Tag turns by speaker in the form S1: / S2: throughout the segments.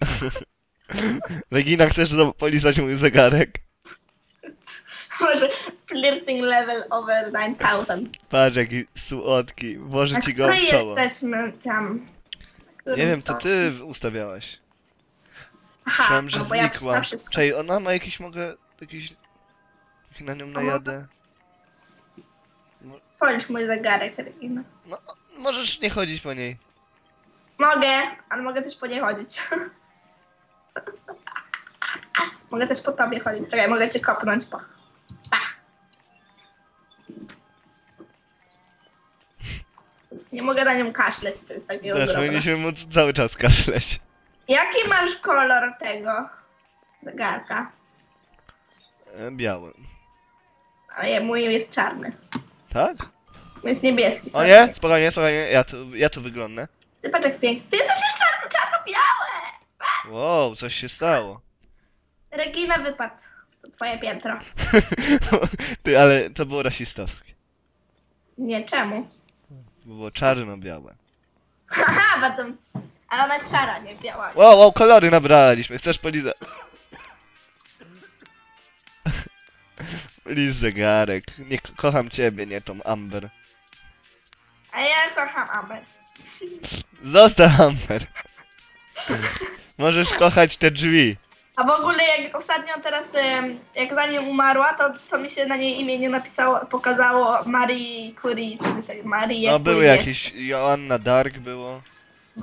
S1: Regina, chcesz za- polizać mój zegarek?
S2: Może flirting level over 9000.
S1: Patrz, jaki słodki. Włożę
S2: Na
S1: ci go w czoło.
S2: jesteśmy tam?
S1: Nie wiem, to ty ustawiałaś.
S2: Aha,
S1: Myślałem, że
S2: no bo ja
S1: znikła.
S2: wszystko.
S1: Czej, ona ma jakiś, mogę... Jakiś... jak Na nią najadę.
S2: Policz mój zegarek, Regina.
S1: No, możesz nie chodzić po niej.
S2: Mogę, ale mogę też po niej chodzić. mogę też po tobie chodzić. Czekaj, mogę cię kopnąć. Pach. Nie mogę na nią kaszleć, to jest takie
S1: Wiesz,
S2: ogromne.
S1: powinniśmy móc cały czas kaszleć.
S2: Jaki masz kolor tego zegarka?
S1: E, Biały.
S2: A ja, mój jest czarny.
S1: Tak?
S2: Mój jest niebieski.
S1: O
S2: sorry.
S1: nie, spokojnie, spokojnie, ja tu, ja tu wyglądnę.
S2: Ty patrz jak piękny. Ty jesteś!
S1: Wow, coś się stało.
S2: Regina wypadł. To twoje piętro.
S1: Ty, ale to było rasistowskie.
S2: Nie, czemu?
S1: Bo było czarno-białe.
S2: Haha, będą... Ale ona jest szara, nie biała.
S1: Wow, wow, kolory nabraliśmy. Chcesz polizać? Liz zegarek. Nie, ko- kocham ciebie, nie tą Amber.
S2: A ja kocham Amber.
S1: Zostaw Amber. Możesz kochać te drzwi.
S2: A w ogóle jak ostatnio teraz, em, jak zanim umarła, to, to mi się na niej imię nie napisało, pokazało Marie Curie, czy coś takiego, Marie
S1: No były
S2: Curie,
S1: jakieś,
S2: czy.
S1: Joanna Dark było.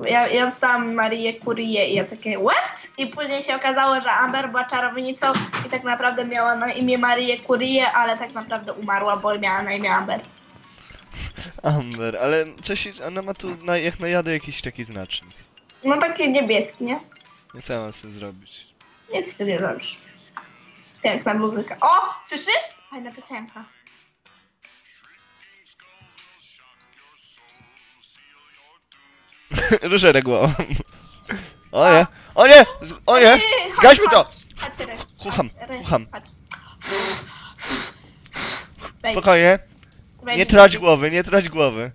S2: Ja, ja dostałam Marię Curie i ja takie, what? I później się okazało, że Amber była czarownicą i tak naprawdę miała na imię Marię Curie, ale tak naprawdę umarła, bo miała na imię Amber.
S1: Amber, ale coś, ona ma tu, na, jak najadę, jakiś taki znacznik.
S2: No taki niebieski, nie?
S1: No co ja mam z tym zrobić?
S2: Nic z tym nie zrobisz. Piękna muzyka. O! Słyszysz? Fajna piosenka.
S1: Ruszę głową. O nie, o nie, z- o nie,
S2: Ty,
S1: zgaśmy to.
S2: chodź, chodź. Wejdź,
S1: Spokojnie,
S2: wejdź,
S1: nie trać głowy, nie trać głowy.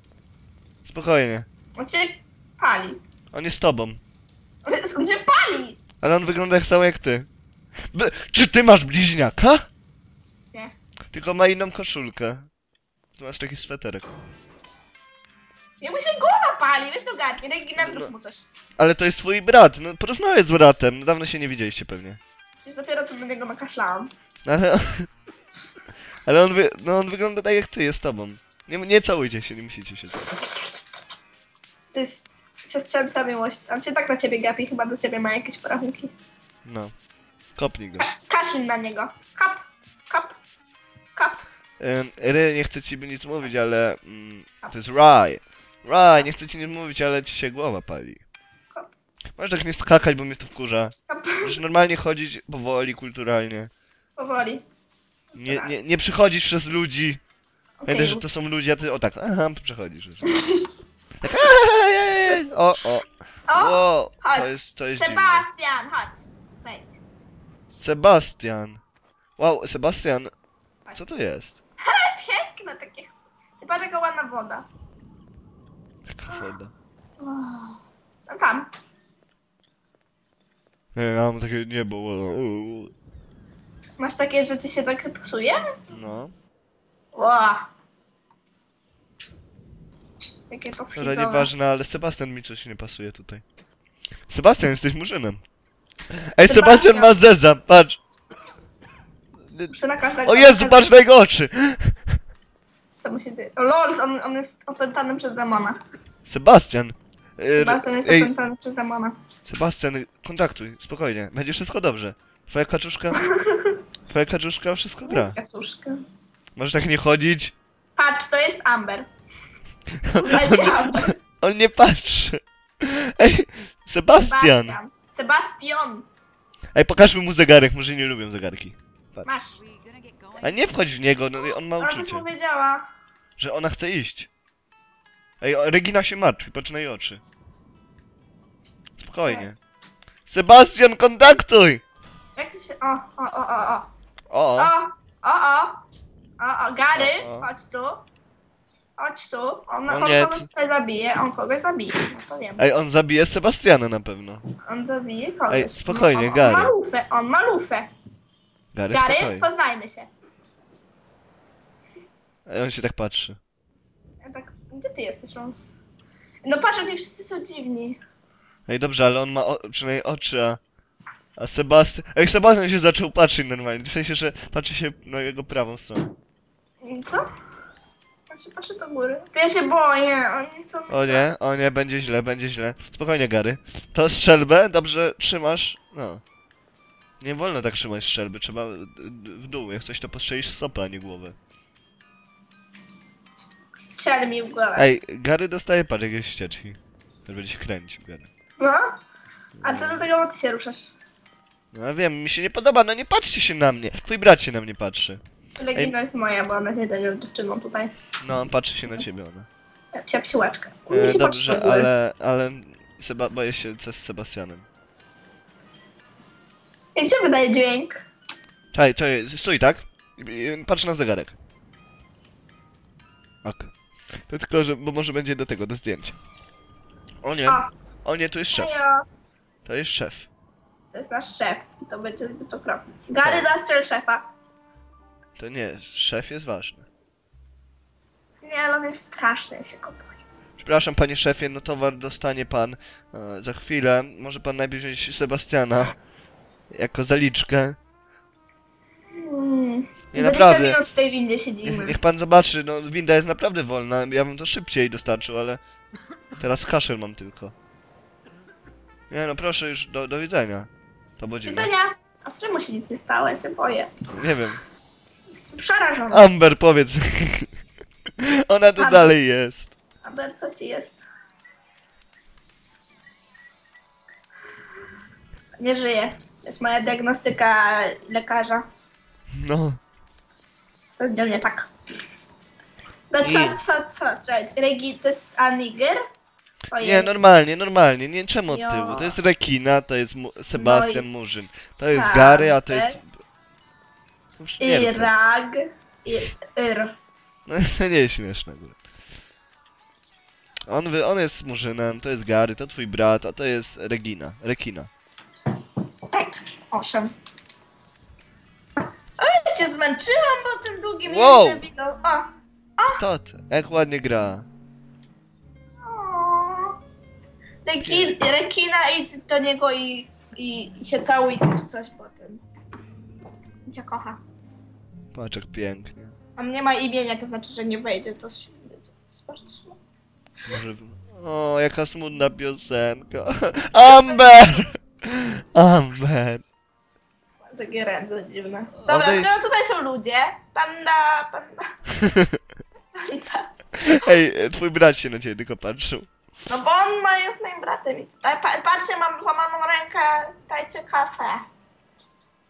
S1: Spokojnie,
S2: On się pali.
S1: on jest z tobą.
S2: On się
S1: Ale on wygląda tak samo jak ty. By, czy ty masz bliźniaka?
S2: Nie.
S1: Tylko ma inną koszulkę. Tu masz taki sweterek.
S2: Nie mu się głowa pali, weź to gadnie, Regina zrób mu coś.
S1: Ale to jest twój brat, no porozmawiaj z bratem. Dawno się nie widzieliście pewnie.
S2: Przecież dopiero co do niego nakaszlałam.
S1: No Ale, ale on, wy, no on wygląda tak jak ty, jest tobą. Nie, nie całujcie się, nie musicie się.
S2: To jest siostrzeńca miłość. On się tak na ciebie gapi, chyba do ciebie ma jakieś porachunki.
S1: No. Kopnij go.
S2: Kaszlin na niego. Kap, kap, kap.
S1: Ry, nie chcę ci nic mówić, ale mm, to jest Raj. Raj, nie chcę ci nic mówić, ale ci się głowa pali. Możesz tak nie skakać, bo mnie to wkurza.
S2: kap.
S1: Możesz normalnie chodzić powoli, kulturalnie.
S2: Powoli.
S1: Nie, nie, nie przychodzisz przez ludzi. Pamiętaj, że to są ludzie, a ty o tak, aha, przechodzisz. Tak, o, o,
S2: O,
S1: o, to
S2: chodź.
S1: jest, to jest dziwne.
S2: Sebastian, chodź. Wejdź.
S1: Sebastian. Wow, Sebastian,
S2: chodź.
S1: co to jest?
S2: Piękne takie. I patrz jaka ładna woda.
S1: Jaka woda.
S2: No tam.
S1: Nie, ja mam takie niebo. uuu.
S2: Masz takie, że ci się tak psuje?
S1: No,
S2: Ła. Jakie to schizowe.
S1: nieważne, ale Sebastian mi coś nie pasuje tutaj. Sebastian, jesteś murzynem. Ej, Sebastian ma zeza, patrz.
S2: Przy na każdego.
S1: O Jezu, patrz na jego oczy.
S2: Co mu się dzieje? O lol, on, on jest opętany przez demona.
S1: Sebastian. E,
S2: Sebastian jest
S1: Ej,
S2: opętany przez demona.
S1: Sebastian, kontaktuj, spokojnie, będzie wszystko dobrze. Twoja kaczuszka, twoja kaczuszka wszystko gra.
S2: Kaczuszka.
S1: Możesz tak nie chodzić.
S2: Patrz, to jest Amber. Amber.
S1: On nie patrzy. Ej, Sebastian.
S2: Sebastian.
S1: Ej, pokażmy mu zegarek, może nie lubią zegarki.
S2: Masz.
S1: A nie wchodź w niego, no on ma
S2: Ona coś
S1: uczucie,
S2: powiedziała.
S1: że ona chce iść. Ej, o, Regina się martwi, patrz na jej oczy. Spokojnie. Sebastian, kontaktuj!
S2: Jak to się... O, o, o, o, o.
S1: O,
S2: O, o, o. O, o, Gary,
S1: O, o.
S2: chodź tu. Chodź tu. On,
S1: No
S2: on
S1: nie,
S2: kogoś tutaj zabije, on kogoś zabije. No to wiem.
S1: Ej, on zabije Sebastiana na pewno.
S2: On zabije kogoś.
S1: Ej, spokojnie,
S2: on,
S1: Gary.
S2: On ma lufę, on ma lufę.
S1: Gary,
S2: Gary,
S1: spokojnie.
S2: poznajmy się.
S1: Ej, on się tak patrzy.
S2: Ja tak, gdzie ty jesteś, Rons? No patrz, oni wszyscy są dziwni.
S1: Ej, dobrze, ale on ma o, przynajmniej oczy, a... A Sebastian... Ej, Sebastian się zaczął patrzeć normalnie, w sensie, że patrzy się na jego prawą stronę.
S2: Co? Ja się patrzę do góry. To ja się boję, oni chcą...
S1: O nie, o nie, będzie źle, będzie źle. Spokojnie, Gary. To strzelbę dobrze trzymasz, no. Nie wolno tak trzymać strzelby, trzeba y, y, w dół, jak coś to postrzelisz stopę, a nie głowę.
S2: Strzel mi w głowę.
S1: Ej, Gary dostaje parę jakieś ścieczki. To będzie się kręcił, Gary.
S2: No? A to do tego ty się ruszasz.
S1: No ja wiem, mi się nie podoba, no nie patrzcie się na mnie. Twój brat się na mnie patrzy.
S2: Legina jest moja, bo ona jest jedyną dziewczyną tutaj.
S1: No, on patrzy się na ciebie, ona.
S2: Psia psiłaczka.
S1: E,
S2: się
S1: dobrze, ale, ale Seba boję się co z Sebastianem.
S2: Jak się wydaje dźwięk?
S1: Czekaj, czekaj, stój, tak? Patrz na zegarek. Ok. To tylko, że, bo może będzie do tego, do zdjęcia. O nie,
S2: O,
S1: o nie, tu jest szef.
S2: hejo.
S1: To jest szef.
S2: To jest nasz szef. To będzie to krok. Gary zastrzel szefa.
S1: To nie, szef jest ważny.
S2: Nie, ale on jest straszny, ja się go.
S1: Przepraszam, panie szefie, no towar dostanie pan e, za chwilę. Może pan najpierw wziąć Sebastiana jako zaliczkę.
S2: Hmm.
S1: Nie,
S2: 20
S1: naprawdę.
S2: minut w tej windzie
S1: Niech,
S2: siedzimy.
S1: niech pan zobaczy, no winda jest naprawdę wolna. Ja bym to szybciej dostarczył, ale teraz kaszel mam tylko. Nie no, proszę już, do, do widzenia. To będzie.
S2: Widzenia! A z czemu się nic nie stało? Ja się boję.
S1: Nie wiem.
S2: Jestem przerażona.
S1: Amber, powiedz. Ona tu
S2: Amber.
S1: dalej jest.
S2: Aber co ci jest? Nie żyje. To jest moja diagnostyka lekarza.
S1: No.
S2: To nie mnie tak. No co, co, co? Czekaj, Regi, to jest Aniger? To
S1: Nie,
S2: jest
S1: normalnie, normalnie. Nie, czemu od
S2: Jo.
S1: tyłu? To jest Rekina, to jest Mu Sebastian
S2: No i
S1: Murzyn. To jest Gary, a to jest... Już nie wiem,
S2: Irag i Ir.
S1: No nie jest śmieszne akurat. On, wy, on jest Murzynem, to jest Gary, to twój brat, a to jest Regina. Rekina.
S2: Tak, owszem. Ale się zmęczyłam po tym długim
S1: Wow.
S2: jeszcze wideo. O,
S1: To ty, jak ładnie gra.
S2: o. Rekin, rekina idź do niego i, i, się całujcie czy coś potem. Cię kocha.
S1: Patrz jak pięknie.
S2: On nie ma imienia, to znaczy, że nie wejdzie do smutne.
S1: Może... O, jaka smutna piosenka. Amber! Amber!
S2: Takie ręce dziwne. Dobra,
S1: Odejdź.
S2: skoro tutaj są ludzie, panda, panda, panda.
S1: Ej, twój brat się na ciebie tylko patrzył.
S2: No bo on ma, jest moim bratem i tutaj, pa, patrzcie, mam złamaną rękę, dajcie kasę.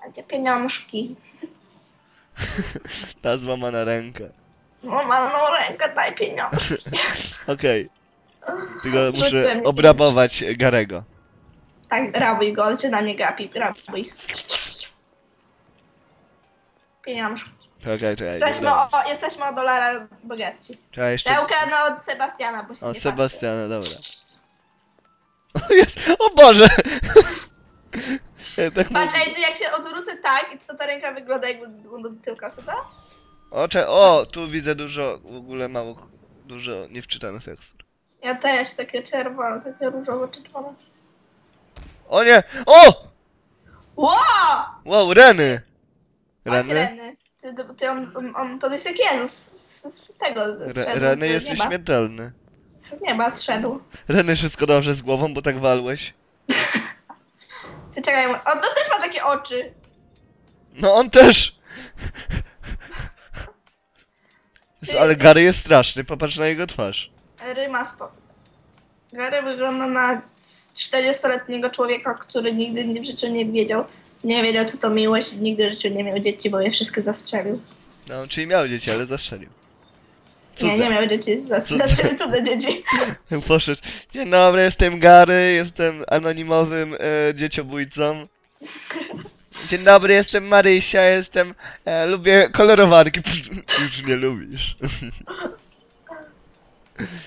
S2: Dajcie pieniążki.
S1: Ta złamana ręka.
S2: Złamaną rękę, daj pieniążki.
S1: Okej. Tylko
S2: Rzuciłem
S1: muszę
S2: mi
S1: obrabować Garego.
S2: Tak, rabuj go, on się na nie gapi, rabuj. Pieniążki.
S1: Czekaj, czekaj.
S2: Jesteśmy
S1: dobra.
S2: o, jesteśmy o dolara bogaci.
S1: Czekaj, jeszcze...
S2: Ja ukradnę od Sebastiana, bo się
S1: O,
S2: nie.
S1: Sebastiana, dobra. O, jest! O Boże! Ja tak
S2: Patrz, ej, ty jak się odwrócę tak, i to ta ręka wygląda jakby do tyłu kaseta?
S1: o, cze... o, tu widzę dużo, w ogóle mało, dużo niewczytanych tekstur.
S2: Ja też, takie czerwone, takie różowo-czerwone.
S1: O nie! O!
S2: Wow!
S1: Wow, Reny!
S2: Chodź,
S1: Reny?
S2: Reny. Ty, ty, on, on, on, to jest jak Jezus z, z, tego
S1: Re,
S2: zszedł.
S1: Reny
S2: z
S1: jest
S2: nieba.
S1: nieśmiertelny.
S2: Z nieba zszedł.
S1: Reny, wszystko dobrze z głową, bo tak walłeś.
S2: Ty czekaj, on to też ma takie oczy.
S1: No on też! Jezu, Ale Gary jest straszny, popatrz na jego twarz.
S2: Ryma spoko. Gary wygląda na 40-letniego człowieka, który nigdy w życiu nie wiedział, nie wiedział co to miłość, nigdy w życiu nie miał dzieci, bo je wszystkie zastrzelił.
S1: No, czyli miał dzieci, ale zastrzelił.
S2: Nie,
S1: Cudze.
S2: nie miał dzieci, zas-
S1: Cudze.
S2: dzieci.
S1: Poszedł. Dzień dobry, jestem Gary, jestem anonimowym e, dzieciobójcą. Dzień dobry, jestem Marysia, jestem... E, lubię kolorowanki. Już nie lubisz.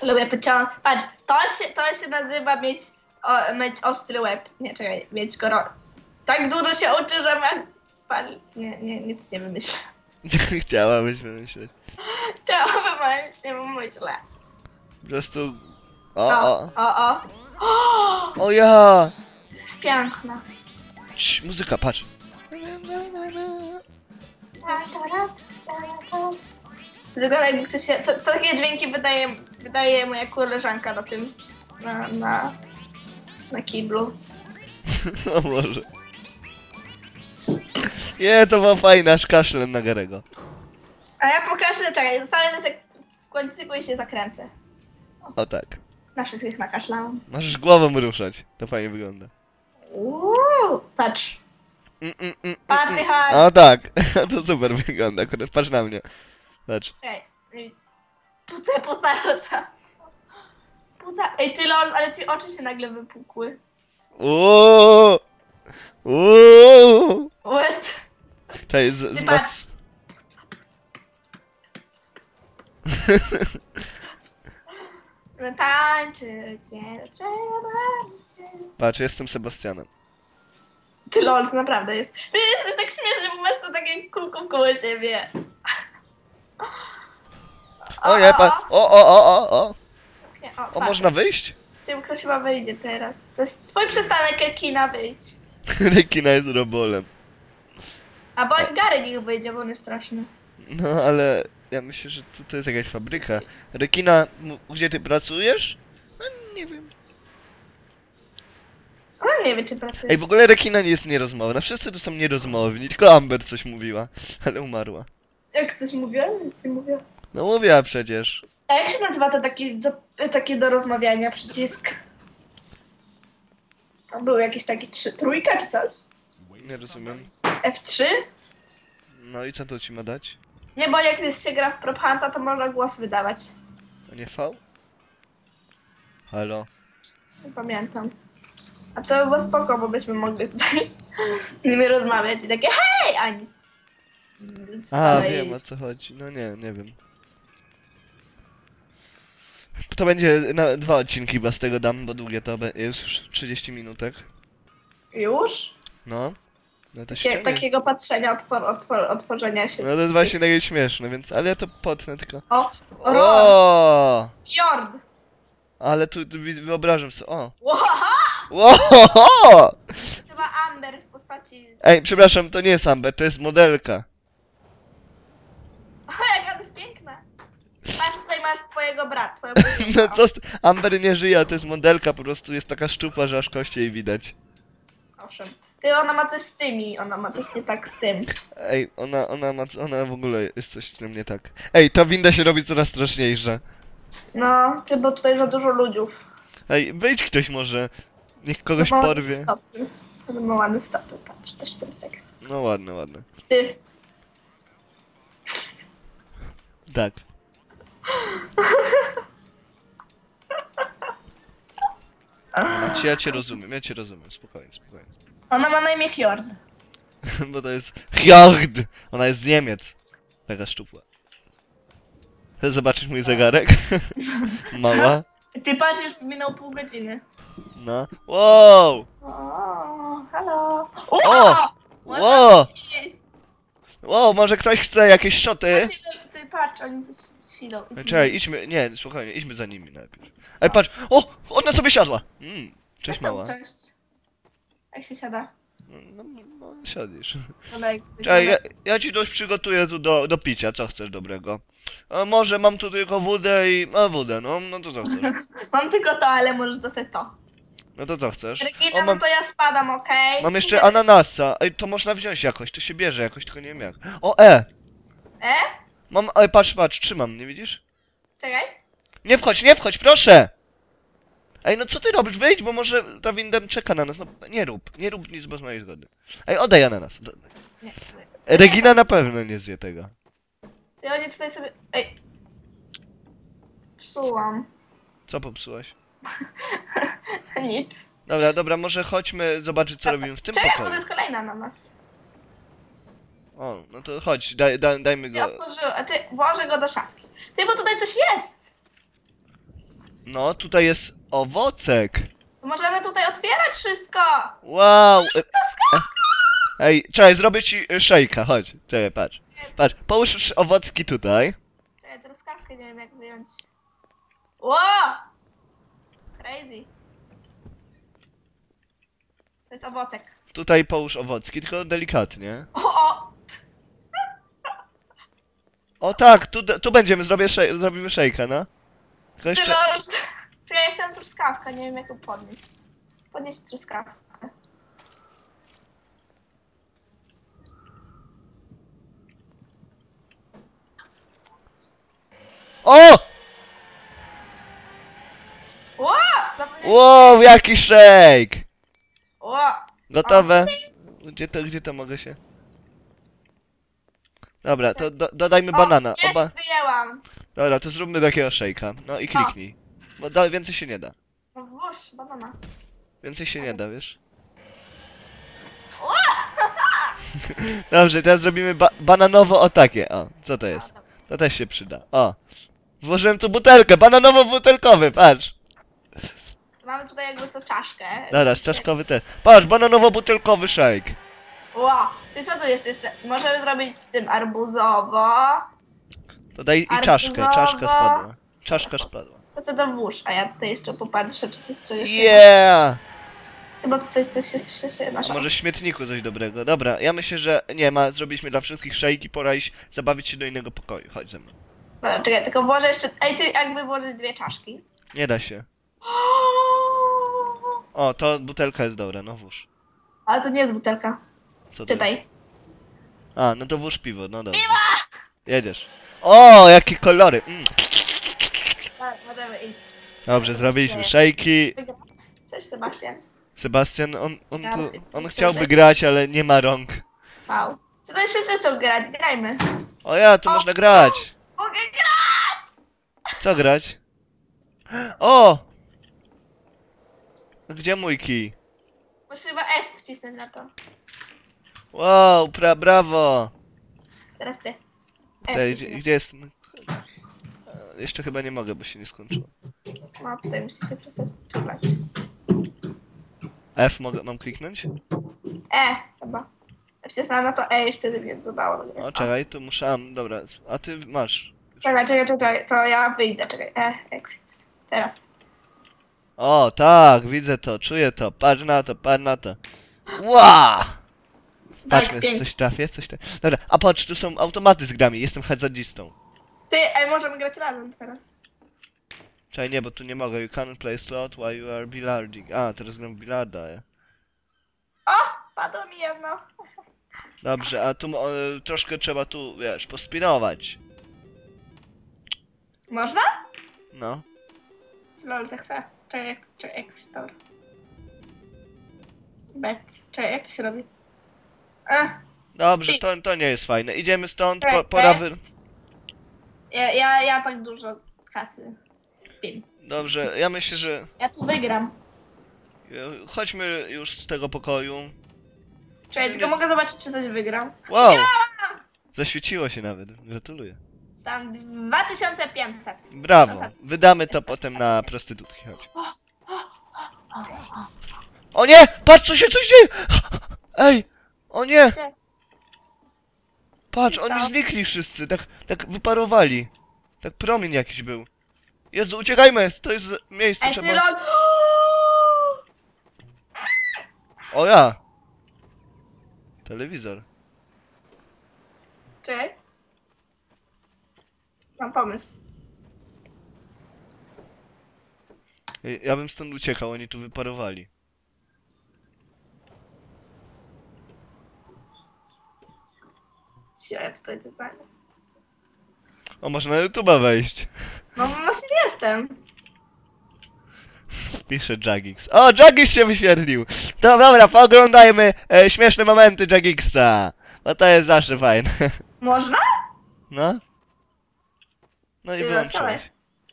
S2: Lubię pociąg. Patrz, to się, to się nazywa mieć, o, mieć ostry łeb. Nie, czekaj, mieć go. Tak dużo się uczy, że ma... Pal... Nie, nie, nic nie wymyślę.
S1: Chciałabyś wymyśleć.
S2: Chciałabym, ale nic nie wymyślę.
S1: Po prostu...
S2: O,
S1: O,
S2: o,
S1: o,
S2: o. o.
S1: ja!
S2: To jest piękne.
S1: Cii, muzyka, patrz.
S2: Wygląda jakby ktoś się... To, to takie dźwięki wydaje, wydaje moja koleżanka na tym... Na, na, na kiblu.
S1: O Boże. Nie, to była fajna, aż kaszlem na Garego.
S2: A ja pokażę, czekaj, zostanę na tak w końcu i się zakręcę.
S1: O tak.
S2: Na wszystkich nakaszlałam.
S1: Możesz głową ruszać. To fajnie wygląda.
S2: Uuu, patrz.
S1: Mm, mm, mm, mm,
S2: Party
S1: mm.
S2: hard.
S1: O tak, to super wygląda. Akurat patrz na mnie. Patrz.
S2: Czekaj. Puca, puca, puca. Puca. Ej, ty Lors, ale ci oczy się nagle wypukły.
S1: Uuu! Uuu!
S2: What?
S1: Czekaj, z, z
S2: Ty patrz. No tańczyć nie trzeba się.
S1: Patrz, jestem Sebastianem.
S2: Ty Lors, naprawdę jest. Ty jesteś tak śmieszny, bo masz to takie kulką koło ciebie.
S1: O nie, pa... O, o, o, o, o!
S2: O,
S1: O,
S2: patrz.
S1: można wyjść?
S2: Gdzie ktoś chyba wyjdzie teraz. To jest twój przystanek kina wyjść.
S1: Rekina jest robolem.
S2: A bo Gary niech wyjdzie, bo on jest straszny.
S1: No, ale ja myślę, że to, to jest jakaś fabryka. Rekina, m- gdzie ty pracujesz? No, nie wiem.
S2: Ona nie wie, czy pracuje.
S1: Ej, w ogóle rekina nie jest nierozmowna. Wszyscy tu są nierozmowni, tylko Amber coś mówiła, ale umarła.
S2: Jak coś mówiła? Nic nie mówiła.
S1: No mówiła przecież.
S2: A jak się nazywa to taki do, takie do rozmawiania przycisk? A był jakiś taki trzy, trójka czy coś?
S1: Nie rozumiem.
S2: F3?
S1: No i co to ci ma dać?
S2: Nie, bo jak jest się gra w Prop Hunta, to można głos wydawać.
S1: A nie V? Halo?
S2: Nie pamiętam. A to by było spoko, bo byśmy mogli tutaj z nimi rozmawiać i takie hej, Ani.
S1: A,
S2: kolei-
S1: wiem o co chodzi. No nie, nie wiem. To będzie na dwa odcinki, bo z tego dam, bo długie to be- jest już 30 minutek.
S2: Już?
S1: No. No to
S2: Takie, takiego patrzenia, otwor, otwor, otworzenia się.
S1: No to jest właśnie takie śmieszne, więc... Ale ja to potnę tylko.
S2: O,
S1: O!
S2: Fjord.
S1: Ale tu tu wyobrażam sobie. O! Ło!
S2: Chyba Amber w postaci...
S1: Ej, przepraszam, to nie jest Amber, to jest modelka.
S2: O, jaka to jest piękna. Patrz, tutaj masz twojego brata, twoją
S1: No co, z... Amber nie żyje, a to jest modelka, po prostu jest taka szczupła, że aż kości jej widać.
S2: Owszem. Ty, ona ma coś z tymi, ona ma coś nie tak z tym.
S1: Ej, ona, ona ma, ona w ogóle jest coś z tym nie tak. Ej, ta winda się robi coraz straszniejsza.
S2: No, ty, bo tutaj za dużo ludziów.
S1: Ej, wyjdź ktoś może. Niech kogoś
S2: Ma ładne
S1: porwie.
S2: Stopy. To ma ładne stopy, patrz, też sobie tak.
S1: No ładne, ładne.
S2: Ty,
S1: Tak. Znaczy, ja cię rozumiem, ja cię rozumiem, spokojnie, spokojnie.
S2: Ona ma na imię Fjord.
S1: Bo to jest Hjord! Ona jest z Niemiec. Taka szczupła. Chcesz zobaczyć mój zegarek? Mała.
S2: Ty patrz, już minął pół godziny.
S1: No. Wow!
S2: O, halo.
S1: O!
S2: O!
S1: Wow!
S2: Jest.
S1: Wow, może ktoś chce jakieś szoty?
S2: Patrz, ile- Ty patrz, oni coś silą.
S1: Czekaj, idźmy, nie, spokojnie, idźmy za nimi najpierw. Ej, patrz! O! Ona sobie siadła! Mm, cześć mała.
S2: Usiąść. Jak się siada?
S1: No, no siadisz.
S2: Ona jak
S1: Czekaj, ja, ja ci coś przygotuję tu do, do picia, co chcesz dobrego? A może mam tu tylko wódę i... A wódę, no, no to co chcesz?
S2: Mam tylko to, ale możesz dostać to.
S1: No to co chcesz?
S2: Regina,
S1: O, mam,
S2: no to ja spadam, okej?
S1: mam jeszcze ananasa. Ej, to można wziąć jakoś, to się bierze jakoś, tylko nie wiem jak. O, E!
S2: E?
S1: Mam, ej, patrz, patrz, trzymam, nie widzisz?
S2: Czekaj.
S1: Nie wchodź, nie wchodź, proszę! Ej, no co ty robisz? Wyjdź, bo może ta winda czeka na nas. No nie rób, nie rób nic bez mojej zgody. Ej, oddaj ananas. Do-
S2: Nie.
S1: Regina na pewno nie zje tego.
S2: Ty oni tutaj sobie... Ej. Psułam.
S1: Co popsułaś?
S2: Nic.
S1: Dobra, dobra, może chodźmy zobaczyć co robimy w tym
S2: Czekaj, bo to
S1: pokoju.
S2: jest kolejna na nas.
S1: O, no to chodź, daj, daj, dajmy
S2: Ja
S1: go.
S2: otworzyłam, a ty włożę go do szafki. Ty, bo tutaj coś jest!
S1: No, tutaj jest owocek.
S2: Możemy tutaj otwierać wszystko!
S1: Wow. Ej, czekaj, zrobię ci szejka, chodź. Czekaj, patrz. Patrz, połóż już owocki tutaj.
S2: Czekaj, truskawkę nie wiem jak wyjąć. Ło! Crazy. To jest owocek.
S1: Tutaj połóż owocki, tylko delikatnie.
S2: O, o!
S1: O tak, tu, tu będziemy, zrobię szej, zrobimy szejka, no. Tylko jeszcze...
S2: Czekaj, ja chciałam truskawkę, nie wiem jak ją podnieść. Podnieść truskawkę.
S1: O!
S2: Ło! Zapomniałem.
S1: Wow, jaki shake!
S2: Ło!
S1: Gotowe? Gdzie to, gdzie to mogę się? Dobra, to do, dodajmy banana.
S2: O, jest,
S1: Oba...
S2: wyjęłam.
S1: Dobra, to zróbmy takiego shake'a. No i kliknij. Bo dalej więcej się nie da.
S2: No włóż, banana.
S1: Więcej się nie da, wiesz? Dobrze, teraz zrobimy ba bananowo o takie. O, co to jest? To też się przyda. O. Włożyłem tu butelkę, bananowo-butelkowy, patrz.
S2: Mamy tutaj jakby co czaszkę.
S1: Dobra, czaszkowy też. Patrz, bananowo-butelkowy shake.
S2: Ło! Ty co tu jest jeszcze? Możemy zrobić z tym arbuzowo.
S1: To daj i czaszkę, czaszka spadła. Czaszka spadła.
S2: To ty to włóż, a ja tutaj jeszcze popatrzę, czy ty coś jeszcze...
S1: Yeah!
S2: Chyba tutaj coś jest jeszcze jedna
S1: A może w śmietniku coś dobrego. Dobra, ja myślę, że nie ma. Zrobiliśmy dla wszystkich shake i pora iść zabawić się do innego pokoju. Chodź ze mną.
S2: Dobra, czekaj, tylko włożę jeszcze... Ej, ty jakby włożyć dwie czaszki.
S1: Nie da się. O, to butelka jest dobra, no włóż.
S2: Ale to nie jest butelka.
S1: Co to jest?
S2: Czytaj.
S1: A, no to włóż piwo, no dobra. Jedziesz. O, jakie kolory! Mm.
S2: Możemy iść.
S1: Dobrze, zrobiliśmy.
S2: Wygrać. Cześć Sebastian.
S1: Sebastian, on, on, tu, on chciałby grać, ale nie ma rąk.
S2: Wow. Czy to jeszcze chcesz grać? Grajmy.
S1: O ja, tu
S2: O,
S1: można grać.
S2: Mogę grać!
S1: Co grać? O! Gdzie mój kij?
S2: Muszę chyba F wcisnąć na to.
S1: Wow, pra, brawo!
S2: Teraz ty. F
S1: Tutaj, gdzie, gdzie jest... Jeszcze chyba nie mogę, bo się nie skończyło.
S2: No, tutaj musisz się przestać tulać.
S1: F mogę, mam kliknąć?
S2: E, chyba. Wcisnęłam na to E i wtedy mnie dodało. do gry.
S1: O, czekaj, tu muszę... a, Dobra, a ty masz.
S2: Czekaj, czekaj, czekaj, to ja wyjdę, czekaj. E, exit. Teraz.
S1: O, tak, widzę to, czuję to, patrz na to, patrz na to. Ła! Patrzmy,
S2: Tak, pięknie.
S1: coś trafię, coś trafię. Dobra, a patrz, tu są automaty z grami, jestem hazardzistą.
S2: Ty, ej, możemy grać razem teraz.
S1: Czekaj, nie, bo tu nie mogę. You can't play slot while you are billarding. A, teraz gram w billarda, ja.
S2: Padło mi jedno.
S1: Dobrze, a tu mo- e, troszkę trzeba tu, wiesz, pospinować.
S2: Można?
S1: No.
S2: Lol, zechcę. Czekaj, się to... Bet. Czekaj, jak to się robi? E,
S1: Dobrze,
S2: Spin.
S1: to, to nie jest fajne. Idziemy stąd, po, pora wy...
S2: ja, ja, ja tak dużo kasy. Spin.
S1: Dobrze, ja myślę, że...
S2: Ja tu wygram.
S1: e, Chodźmy już z tego pokoju.
S2: Czekaj, tylko mogę zobaczyć, czy coś wygram.
S1: Wow! Zaświeciło się nawet, gratuluję.
S2: Stan 2500.
S1: Brawo, wydamy to potem na prostytutki, chodź. O nie! Patrz, co się coś dzieje! Ej! O nie!
S2: Gdzie?
S1: Patrz, oni
S2: stało?
S1: znikli wszyscy, tak, tak wyparowali. Tak promień jakiś był. Jezu, uciekajmy! To jest miejsce, trzeba... O ja! Telewizor.
S2: Czekaj. Mam pomysł.
S1: Ja bym stąd uciekał, oni tu wyparowali.
S2: Ja tutaj znajdę.
S1: O, można na YouTube'a wejść.
S2: No właśnie jestem.
S1: Pisze Jagix. O, Jagix się wyświetlił! To dobra, pooglądajmy e, śmieszne momenty Jagixa. Bo to jest zawsze fajne.
S2: Można?
S1: No. No i
S2: Ty,
S1: wyłączyłeś.
S2: sorry.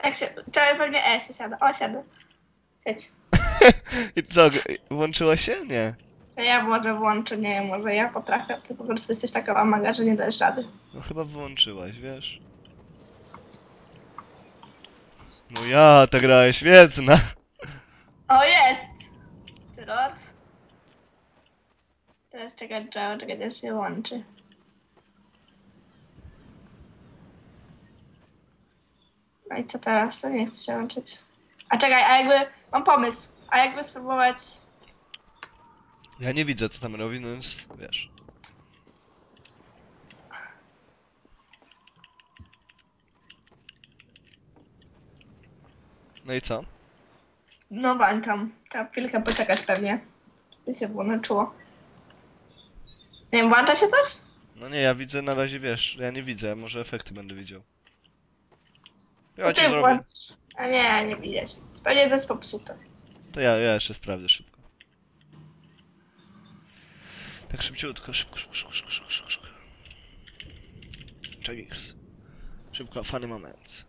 S2: Jak się... Czekaj, pewnie E się siada. O, siadę. Siedź.
S1: I co, włączyło się? Nie.
S2: To ja może włączę, nie wiem, może ja potrafię. Ty po prostu jesteś taka mamaga, że nie dasz rady.
S1: No chyba wyłączyłaś, wiesz. No ja, ta gra jest świetna.
S2: O, jest! Trot. Teraz czekać, trzeba czekać, aż się łączy. No i co teraz? To nie chce się łączyć. A czekaj, a jakby... Mam pomysł. A jakby spróbować...
S1: Ja nie widzę co tam robi, no więc wiesz. No i co?
S2: No bańkam. Trzeba chwilkę poczekać pewnie. By się włączyło. Nie wiem, włącza się coś?
S1: No nie, ja widzę na razie, wiesz, ja nie widzę, może efekty będę widział. Ja ci
S2: ty
S1: zrobię.
S2: włącz. A nie, nie widać. Pewnie to jest popsute.
S1: To ja, ja jeszcze sprawdzę szybko. Tak szybciutko, szybko, szybko, szybko, szybko, szybko, szybko, szybko. Szybko, funny moment.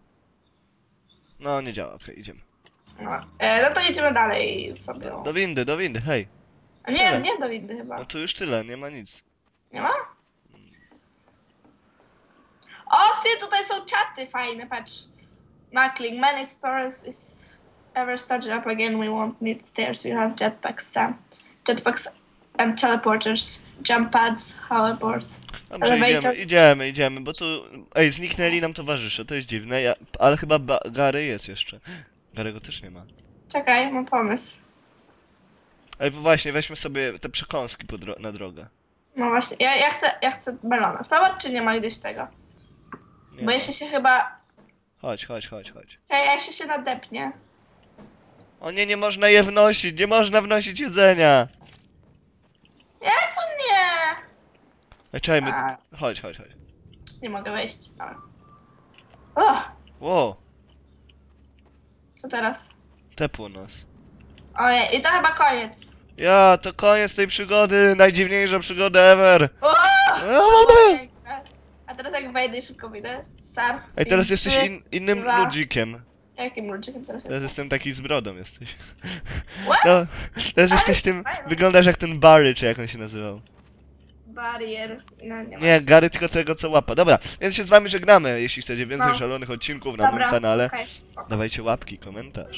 S1: No, nie działa, okej, idziemy.
S2: No, e, no to jedziemy dalej sobie.
S1: Do windy, do windy, hej.
S2: A nie, nie do windy chyba.
S1: No to już tyle, nie ma nic.
S2: Nie ma? O, ty, tutaj są czaty fajne, patrz. Mackling, many explorers is ever started up again, we won't need stairs, we have jetpacks, Sam. Jetpacks and teleporters, jump pads, hoverboards.
S1: Dobrze, idziemy,
S2: Elevators.
S1: idziemy, idziemy, bo tu... Ej, zniknęli nam towarzysze, to jest dziwne, ja... ale chyba ba Gary jest jeszcze. Garego też nie ma.
S2: Czekaj, mam pomysł.
S1: Ej, właśnie, weźmy sobie te przekąski po dro na drogę.
S2: No właśnie, ja, ja chcę, ja chcę melona. Sprawdź, czy nie ma gdzieś tego.
S1: Nie
S2: Bo
S1: ma.
S2: jeszcze się chyba...
S1: Chodź, chodź, chodź, chodź.
S2: Czekaj, jeszcze się nadepnie.
S1: O nie, nie można je wnosić, nie można wnosić jedzenia!
S2: Jak to nie?
S1: Ej, czekaj, my...
S2: A.
S1: Chodź, chodź, chodź.
S2: Nie mogę wejść. O,
S1: Wow,
S2: co teraz?
S1: tepło nas.
S2: Ojej, i to chyba koniec.
S1: Ja, to koniec tej przygody, najdziwniejsza przygoda ever!
S2: O!
S1: A
S2: A teraz jak wejdę i szybko wyjdę. Start.
S1: Ej, teraz
S2: I
S1: jesteś
S2: trzy,
S1: in, innym
S2: dwa.
S1: ludzikiem.
S2: Jakim ludzikiem teraz
S1: Teraz
S2: jestem?
S1: jestem taki z brodą jesteś.
S2: What?
S1: No, teraz jesteś tym... Wyglądasz jak ten Barry, czy jak on się nazywał.
S2: Barier. No, nie ma.
S1: Nie, Gary tylko tego co łapa. Dobra, więc się z wami żegnamy. Jeśli chcecie więcej
S2: No.
S1: szalonych odcinków na moim kanale,
S2: okej.
S1: dawajcie łapki, komentarz.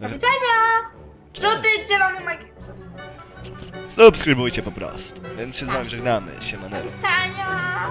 S2: Do widzenia! Żółty, zielony magic.
S1: Subskrybujcie po prostu. Więc się z wami żegnamy. Siemanero.
S2: Do widzenia!